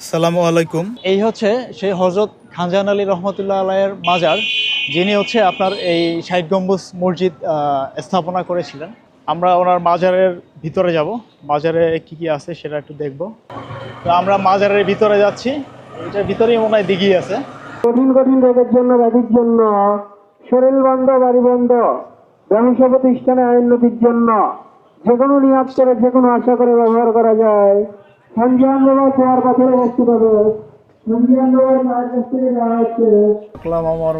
আসসালামু আলাইকুম। এই হচ্ছে সেই হজরত খানজাহান আলী রহমতুল্লাহ আলাইয়ের মাজার যিনি হচ্ছে আপনার এই ষাট গম্বুজ মসজিদ আহ, স্থাপনা করেছিলেন। আমরা ওনার মাজারের ভিতরে যাব। মাজারে কি কি আছে সেটা একটু দেখব। তো আমরা মাজারের ভিতরে যাচ্ছি। এটার ভিতরেই মনে হয় দিঘি আছে। কঠিন কঠিন রোগের জন্য ব্যাধির জন্য শরীর বন্ধ বাড়ি বন্ধ ব্যবসা প্রতিষ্ঠানে উন্নতির জন্য যে কোনো নিয়াজ করে যে কোনো আশা করে ব্যবহার করা যায়।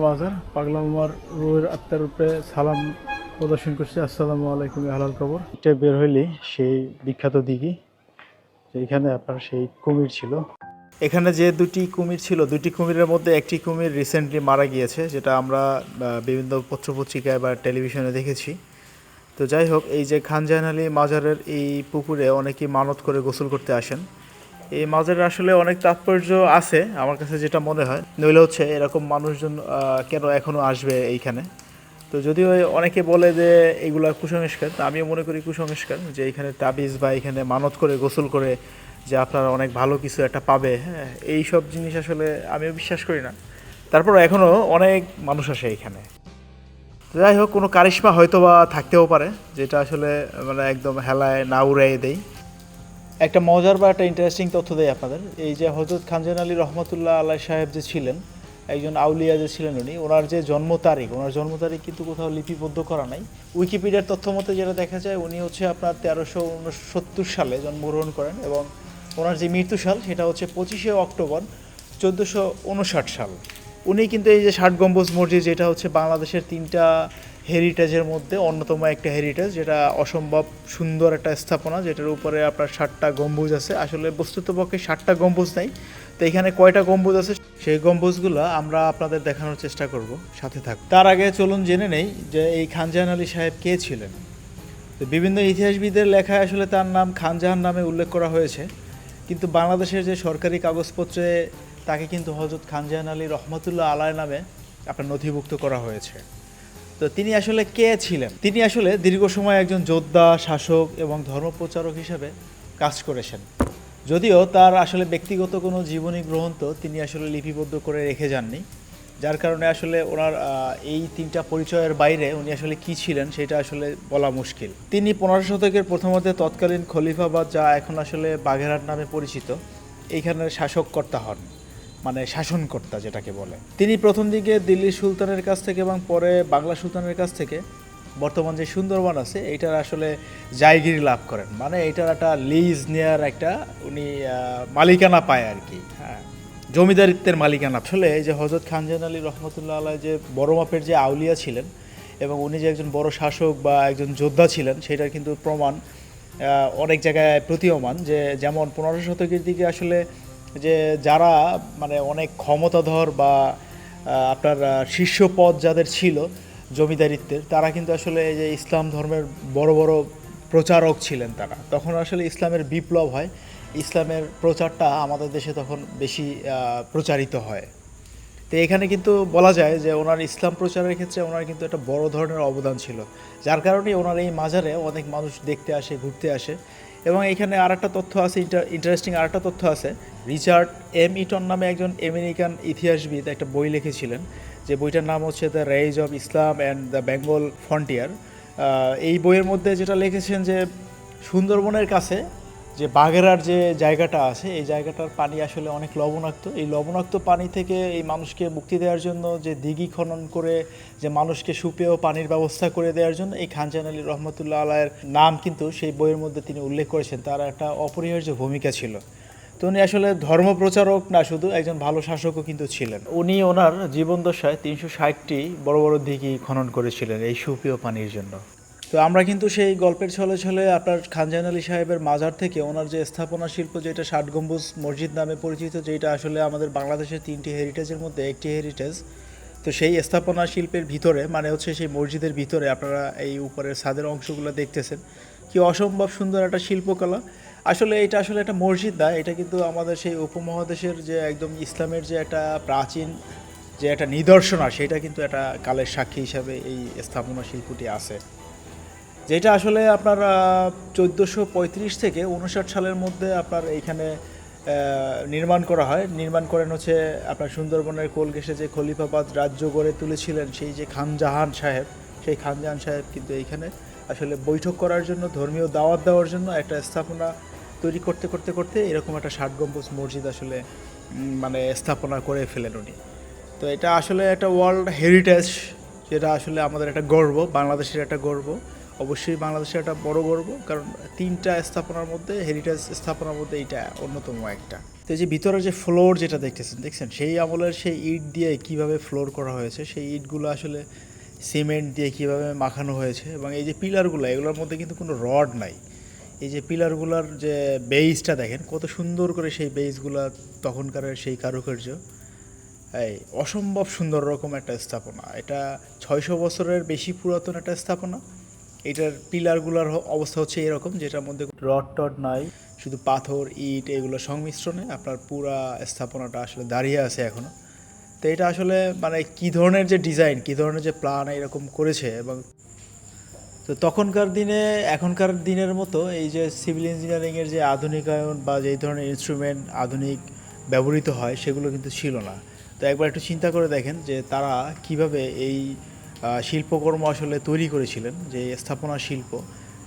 মাজার রুহের আত্মার রূপে সালাম প্রদর্শন করছে। আসসালামু আলাইকুম হালাল খবর। এটা বের হইলে সেই বিখ্যাত দিঘি এইখানে আপনার সেই কুমির ছিল। এখানে যে দুটি কুমির ছিল দুটি কুমিরের মধ্যে একটি কুমির রিসেন্টলি মারা গিয়েছে যেটা আমরা বিভিন্ন পত্রপত্রিকায় বা টেলিভিশনে দেখেছি। তো যাই হোক, এই যে খানজাহান আলী মাজারের এই পুকুরে অনেকেই মানত করে গোসল করতে আসেন। এই মাজারের আসলে অনেক তাৎপর্য আছে, আমার কাছে যেটা মনে হয়। নইলে হচ্ছে এরকম মানুষজন কেন এখনও আসবে এইখানে? তো যদিও অনেকে বলে যে এগুলা কুসংস্কার, তা আমিও মনে করি কুসংস্কার, যে এখানে তাবিজ বা এখানে মানত করে গোসল করে যে আপনারা অনেক ভালো কিছু একটা পাবে হ্যাঁ এই সব জিনিস আসলে আমিও বিশ্বাস করি না। তারপর এখনও অনেক মানুষ আসে এখানে। যাই হোক, কোনো কারিশমা হয়তো বা থাকতেও পারে, যেটা আসলে মানে একদম হেলায় না উড়াই দেয় একটা মজার বা একটা ইন্টারেস্টিং তথ্য দেয় আপনাদের। এই যে হজরত খানজান আলী রহমতুল্লাহ আল্লাহ সাহেব যে ছিলেন, একজন আউলিয়া যে ছিলেন উনি, ওনার যে জন্ম তারিখ, ওনার জন্ম তারিখ কিন্তু কোথাও লিপিবদ্ধ করা নাই। উইকিপিডিয়ার তথ্য মতে যেটা দেখা যায়, উনি হচ্ছে আপনার তেরোশো উনসত্তর সালে জন্মগ্রহণ করেন এবং ওনার যে মৃত্যু সাল সেটা হচ্ছে পঁচিশে অক্টোবর চোদ্দোশো উনষাট সাল। উনি কিন্তু এই যে ষাট গম্বুজ মসজিদ, যেটা হচ্ছে বাংলাদেশের তিনটা হেরিটেজের মধ্যে অন্যতম একটা হেরিটেজ যেটা অসম্ভব সুন্দর একটা স্থাপনা, যেটার উপরে আপনার ষাটটা গম্বুজ আছে। আসলে বস্তুতপক্ষে ষাটটা গম্বুজ নেই, তো এখানে কয়টা গম্বুজ আছে? সেই গম্বুজগুলো আমরা আপনাদের দেখানোর চেষ্টা করব, সাথে থাক তার আগে চলুন জেনে নেই যে এই খানজাহান আলী সাহেব কে ছিলেন। তো বিভিন্ন ইতিহাসবিদের লেখায় আসলে তার নাম খানজাহান নামে উল্লেখ করা হয়েছে, কিন্তু বাংলাদেশের যে সরকারি কাগজপত্রে তাকে কিন্তু হজরত খানজাহান আলী রহমতুল্লাহ আলায় নামে আপনার নথিভুক্ত করা হয়েছে। তো তিনি আসলে কে ছিলেন? তিনি আসলে দীর্ঘ সময় একজন যোদ্ধা, শাসক এবং ধর্মপ্রচারক হিসেবে কাজ করেছেন। যদিও তার আসলে ব্যক্তিগত কোনো জীবনী গ্রন্থ তিনি আসলে লিপিবদ্ধ করে রেখে যাননি, যার কারণে আসলে ওনার এই তিনটা পরিচয়ের বাইরে উনি আসলে কি ছিলেন সেটা আসলে বলা মুশকিল। তিনি পনেরো শতকের প্রথমতে তৎকালীন খলিফাবাদ যা এখন আসলে বাঘেরহাট নামে পরিচিত, এইখানের শাসককর্তা হন। মানে শাসনকর্তা যেটাকে বলে। তিনি প্রথম দিকে দিল্লি সুলতানের কাছ থেকে এবং পরে বাংলা সুলতানের কাছ থেকে বর্তমান যে সুন্দরবন আছে, এইটার আসলে জায়গিরি লাভ করেন। মানে এটার একটা লিজ নেয়ার একটা উনি মালিকানা পায় আর কি। হ্যাঁ। জমিদারিত্বের মালিকানা। আসলে এই যে হজরত খানজান আলী রহমতুল্লাহ আল্লাহ যে বড় মাপের যে আউলিয়া ছিলেন এবং উনি যে একজন বড় শাসক বা একজন যোদ্ধা ছিলেন সেটার কিন্তু প্রমাণ অনেক জায়গায় প্রতীয়মান যে যেমন পনেরো শতকের দিকে আসলে যে যারা মানে অনেক ক্ষমতাধর বা আপনার শীর্ষ পদ যাদের ছিল জমিদারিত্বের, তারা কিন্তু আসলে এই যে ইসলাম ধর্মের বড় বড় প্রচারক ছিলেন তারা। তখন আসলে ইসলামের বিপ্লব হয়। ইসলামের প্রচারটা আমাদের দেশে তখন বেশি প্রচারিত হয়। তো এখানে কিন্তু বলা যায় যে ওনার ইসলাম প্রচারের ক্ষেত্রে ওনার কিন্তু একটা বড় ধরনের অবদান ছিল। যার কারণে ওনার এই মাজারে অনেক মানুষ দেখতে আসে, ঘুরতে আসে। এবং এখানে আর একটা তথ্য আছে ইন্টারেস্টিং আর একটা তথ্য আছে। রিচার্ড এম ইটন নামে একজন আমেরিকান ইতিহাসবিদ একটা বই লিখেছিলেন, যে বইটার নাম হচ্ছে the rise of Islam and the Bengal frontier এই বইয়ের মধ্যে যেটা লিখেছেন যে, সুন্দরবনের কাছে যে বাগেরার যে জায়গাটা আছে, এই জায়গাটার পানি আসলে অনেক লবণাক্ত। এই লবণাক্ত পানি থেকে এই মানুষকে মুক্তি দেওয়ার জন্য, যে দিঘি খনন করে, যে মানুষকে সুপেয় পানির ব্যবস্থা করে দেওয়ার জন্য, এই খানজান আলী রহমতুল্লাহ আলায়ের নাম কিন্তু সেই বইয়ের মধ্যে তিনি উল্লেখ করেছেন। তার একটা অপরিহার্য ভূমিকা ছিল। তো উনি আসলে ধর্ম প্রচারক না, শুধু একজন ভালো শাসকও কিন্তু ছিলেন। উনি ওনার জীবনদশায় তিনশো ষাটটি বড় বড় দিঘি খনন করেছিলেন এই সুপেয় পানির জন্য। তো আমরা কিন্তু সেই গল্পের ছলে ছলে আপনার খানজান আলী সাহেবের মাজার থেকে ওনার যে স্থাপনা শিল্প, যেটা ষাট গম্বুজ মসজিদ নামে পরিচিত, যেটা আসলে আমাদের বাংলাদেশের তিনটি হেরিটেজের মধ্যে একটি হেরিটেজ, তো সেই স্থাপনা শিল্পের ভিতরে মানে হচ্ছে সেই মসজিদের ভিতরে আপনারা এই উপরের ছাদের অংশগুলো দেখতেছেন, কি অসম্ভব সুন্দর একটা শিল্পকলা। আসলে এটা আসলে একটা মসজিদ না, এটা কিন্তু আমাদের সেই উপমহাদেশের যে একদম ইসলামের যে একটা প্রাচীন যে একটা নিদর্শনা সেটা কিন্তু একটা কালের সাক্ষী হিসাবে এই স্থাপনা শিল্পটি আছে। যেটা আসলে আপনার চোদ্দোশো পঁয়ত্রিশ থেকে উনষাট সালের মধ্যে আপনার এইখানে নির্মাণ করা হয়। নির্মাণ করেন হচ্ছে আপনার সুন্দরবনের কোলগেসে যে খলিফাবাদ রাজ্য গড়ে তুলেছিলেন সেই যে খানজাহান সাহেব, সেই খানজাহান সাহেব কিন্তু এইখানে আসলে বৈঠক করার জন্য, ধর্মীয় দাওয়াত দেওয়ার জন্য একটা স্থাপনা তৈরি করতে করতে করতে এরকম একটা ষাট গম্বুজ মসজিদ আসলে মানে স্থাপনা করে ফেলেন উনি। তো এটা আসলে একটা ওয়ার্ল্ড হেরিটেজ, যেটা আসলে আমাদের একটা গর্ব, বাংলাদেশের একটা গর্ব। অবশ্যই বাংলাদেশের একটা বড় গর্ব, কারণ তিনটা স্থাপনার মধ্যে হেরিটেজ স্থাপনার মধ্যে এইটা অন্যতম একটা। তো এই যে ভিতরে যে ফ্লোর যেটা দেখতেছেন, দেখছেন? সেই আমলের সেই ইট দিয়ে কীভাবে ফ্লোর করা হয়েছে, সেই ইটগুলো আসলে সিমেন্ট দিয়ে কীভাবে মাখানো হয়েছে, এবং এই যে পিলারগুলো, এগুলোর মধ্যে কিন্তু কোনো রড নাই। এই যে পিলারগুলোর যে বেইসটা দেখেন, কত সুন্দর করে সেই বেইসগুলো তখনকারের সেই কারুকার্য। এই অসম্ভব সুন্দর রকম একটা স্থাপনা। এটা ছয়শো বছরের বেশি পুরাতন একটা স্থাপনা। এটার পিলারগুলোর অবস্থা হচ্ছে এরকম, যেটার মধ্যে রড টড নাই, শুধু পাথর, ইট, এগুলো সংমিশ্রণে আপনার পুরা স্থাপনাটা আসলে দাঁড়িয়ে আছে এখনও তো এটা আসলে মানে কি ধরনের যে ডিজাইন, কি ধরনের যে প্ল্যান এরকম করেছে এবং তো তখনকার দিনে, এখনকার দিনের মতো এই যে সিভিল ইঞ্জিনিয়ারিংয়ের যে আধুনিকায়ন বা যেই ধরনের ইনস্ট্রুমেন্ট আধুনিক ব্যবহৃত হয়, সেগুলো কিন্তু ছিল না। তো একবার একটু চিন্তা করে দেখেন যে তারা কীভাবে এই শিল্পকর্ম আসলে তৈরি করেছিলেন, যে স্থাপনা শিল্প,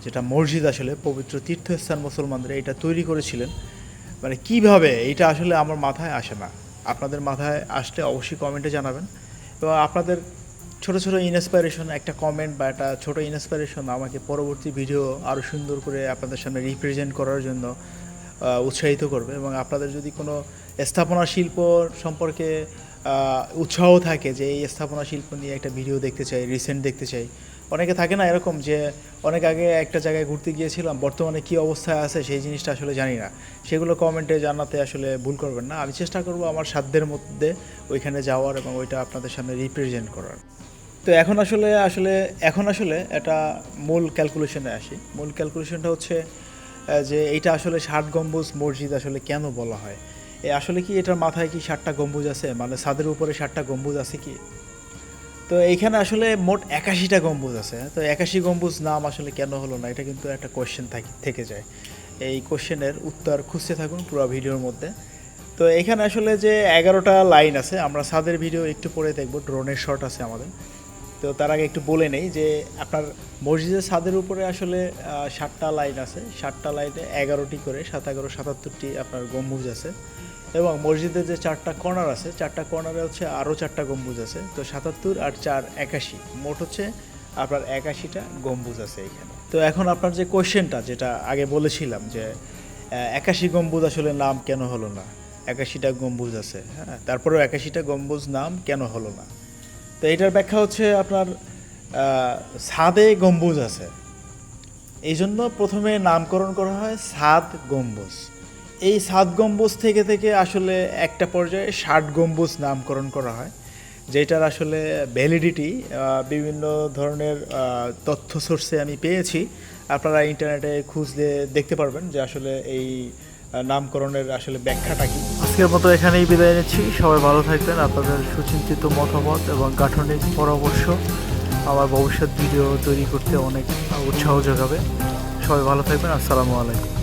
যেটা মসজিদ আসলে পবিত্র তীর্থস্থান মুসলমানদের এটা তৈরি করেছিলেন। মানে কীভাবে? এটা আসলে আমার মাথায় আসে না। আপনাদের মাথায় আসলে অবশ্যই কমেন্টে জানাবেন। এবং আপনাদের ছোট ছোট ইন্সপিরেশন একটা কমেন্ট বা একটা ছোট ইন্সপিরেশন আমাকে পরবর্তী ভিডিও আরও সুন্দর করে আপনাদের সামনে রিপ্রেজেন্ট করার জন্য উৎসাহিত করবে। এবং আপনাদের যদি কোনো স্থাপনা শিল্প সম্পর্কে উৎসাহ থাকে যে এই স্থাপনা শিল্প নিয়ে একটা ভিডিও দেখতে চাই রিসেন্ট দেখতে চাই। অনেকে থাকে না এরকম যে অনেক আগে একটা জায়গায় ঘুরতে গিয়েছিলাম, বর্তমানে কি অবস্থায় আছে সেই জিনিসটা আসলে জানি না। সেগুলো কমেন্টে জানাতে আসলে ভুল করবেন না। আমি চেষ্টা করব আমার সাধ্যের মধ্যে ওইখানে যাওয়ার এবং ওইটা আপনাদের সামনে রিপ্রেজেন্ট করার। তো এখন আসলে আসলে, এখন আসলে একটা মূল ক্যালকুলেশনে আসি। মূল ক্যালকুলেশনটা হচ্ছে যে এইটা আসলে ষাট গম্বুজ মসজিদ আসলে কেন বলা হয়? আসলে কি এটার মাথায় কি ষাটটা গম্বুজ আছে? মানে ছাদের উপরে ষাটটা গম্বুজ আছে কি? তো এইখানে আসলে মোট একাশিটা গম্বুজ আছে তো একাশি গম্বুজ নাম আসলে কেন হলো না? এটা কিন্তু একটা কোয়েশ্চেন থাকি, থেকে যায়। এই কোশ্চেনের উত্তর খুঁজতে থাকুন পুরো ভিডিওর মধ্যে। তো এখানে আসলে যে এগারোটা লাইন আছে, আমরা ছাদের ভিডিও একটু পরে দেখব ড্রোনের শট আছে আমাদের। তো তার আগে একটু বলে নেই যে আপনার মসজিদের ছাদের উপরে আসলে সাতটা লাইন আছে। সাতটা লাইনে এগারোটি করে, সাত এগারো, সাতাত্তরটি আপনার গম্বুজ আছে। এবং মসজিদের যে চারটা কর্নার আছে, চারটা কর্নারে হচ্ছে আরও চারটা গম্বুজ আছে। তো সাতাত্তর আর চার একাশি, মোট হচ্ছে আপনার একাশিটা গম্বুজ আছে এখানে। তো এখন আপনার যে কোয়েশ্চেনটা যেটা আগে বলেছিলাম যে একাশি গম্বুজ আসলে নাম কেন হলো না? একাশিটা গম্বুজ আছে হ্যাঁ? তারপরেও একাশিটা গম্বুজ নাম কেন হলো না? তো এটার ব্যাখ্যা হচ্ছে আপনার সাদে গম্বুজ আছে। এই জন্য প্রথমে নামকরণ করা হয় সাত গম্বুজ। এই সাত গম্বুজ থেকে থেকে আসলে একটা পর্যায়ে ষাট গম্বুজ নামকরণ করা হয়, যেটার আসলে ভ্যালিডিটি বিভিন্ন ধরনের তথ্য সোর্সে আমি পেয়েছি। আপনারা ইন্টারনেটে খুঁজলে দেখতে পারবেন যে আসলে এই নামকরণের আসলে ব্যাখ্যাটা কি? আজকের মতো এখানেই বিদায় নিচ্ছি। সবাই ভালো থাকবেন, আপনাদের সুচিন্তিত মতামত এবং গাঠনিক পরামর্শ আমার ভবিষ্যৎ ভিডিও তৈরি করতে অনেক উৎসাহ যোগাবে। সবাই ভালো থাকবেন, আসসালামু আলাইকুম।